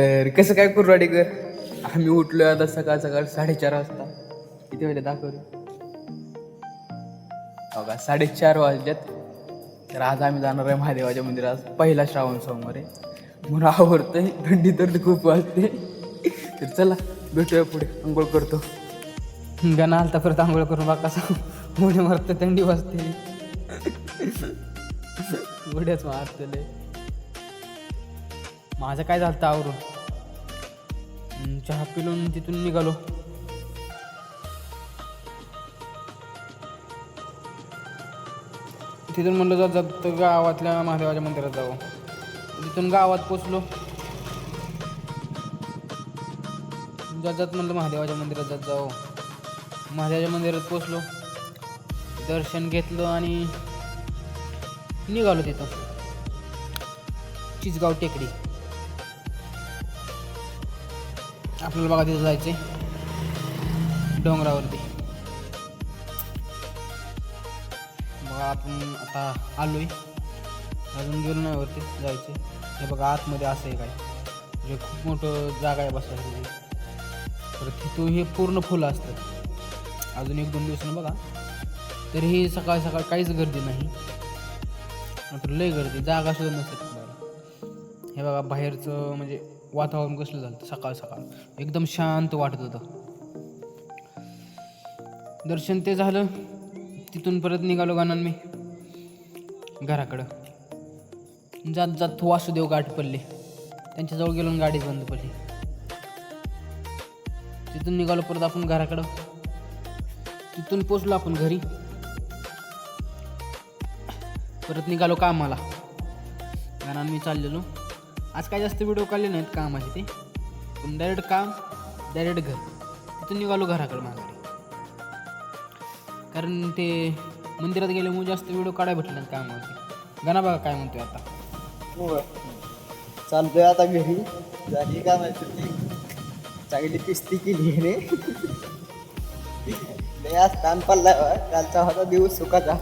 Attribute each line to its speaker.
Speaker 1: तर कसं काय कुरवाडीकर आम्ही उठलो आता सकाळ सकाळ साडेचार वाजता. किती वाजले? दाखवले बघा साडेचार वाजल्यात तर आज आम्ही जाणार आहे महादेवाच्या मंदिरात. पहिला श्रावण सोमवार आहे. म्हणून आवडतंय थंडी तर खूप वाजते. तर चला भेटूया पुढे. आंघोळ करतो. गाणं आलता परत आंघोळ करून बाका कसं उड्या मारतं थंडी वाजते. उड्याच मारतले माझं काय झालं आवरून? चहा पिलून तिथून निघालो. तिथून म्हणलं जात जात गावातल्या महादेवाच्या मंदिरात जाऊ. तिथून गावात पोचलो. जात जात म्हणलं महादेवाच्या मंदिरात जात जाऊ. महादेवाच्या मंदिरात पोचलो. दर्शन घेतलं आणि निघालो तिथं. चिचगाव टेकडी. आपल्याला बघा तिथं जायचे डोंगरावरती. बघा आपण आता आलोय. अजून गेलो नाही वरती जायचे हे बघा आतमध्ये असं आहे काय. म्हणजे खूप मोठं जागा आहे बसायसाठी तर तिथून हे पूर्ण फुलं असतात. अजून एक दोन दिवसानं बघा. तरीही सकाळ सकाळ काहीच गर्दी नाही. मात्र लय गर्दी. जागा सुद्धा नसते हे बघा बाहेरचं म्हणजे वातावरण कसलं झालं सकाळ सकाळ. एकदम शांत वाटत होतं. दर्शन ते झालं. तिथून परत निघालो गाणं मी. घराकडं. जात जात वासुदेव गाठ पडले. त्यांच्याजवळ गेलो गाडी गाडीच बंद पडली. तिथून निघालो परत आपण घराकडं. तिथून पोचलो आपण घरी. परत निघालो कामाला. कारण मी चाललेलो. आज काय जास्त व्हिडिओ काढले नाहीत कामाचे ते? पण डायरेक्ट काम डायरेक्ट घर. तिथून निघालो घराकडे माघारी. कारण ते मंदिरात गेल्यामुळे जास्त व्हिडिओ काढायला भेटले नाहीत कामावरती. गाणा बघा काय म्हणतोय आता.
Speaker 2: हो चालतोय आता घरी. झाली का माहिती चांगली पिस्ती केली रे लय आज ताण पडला कालचा होता दिवस सुखाचा.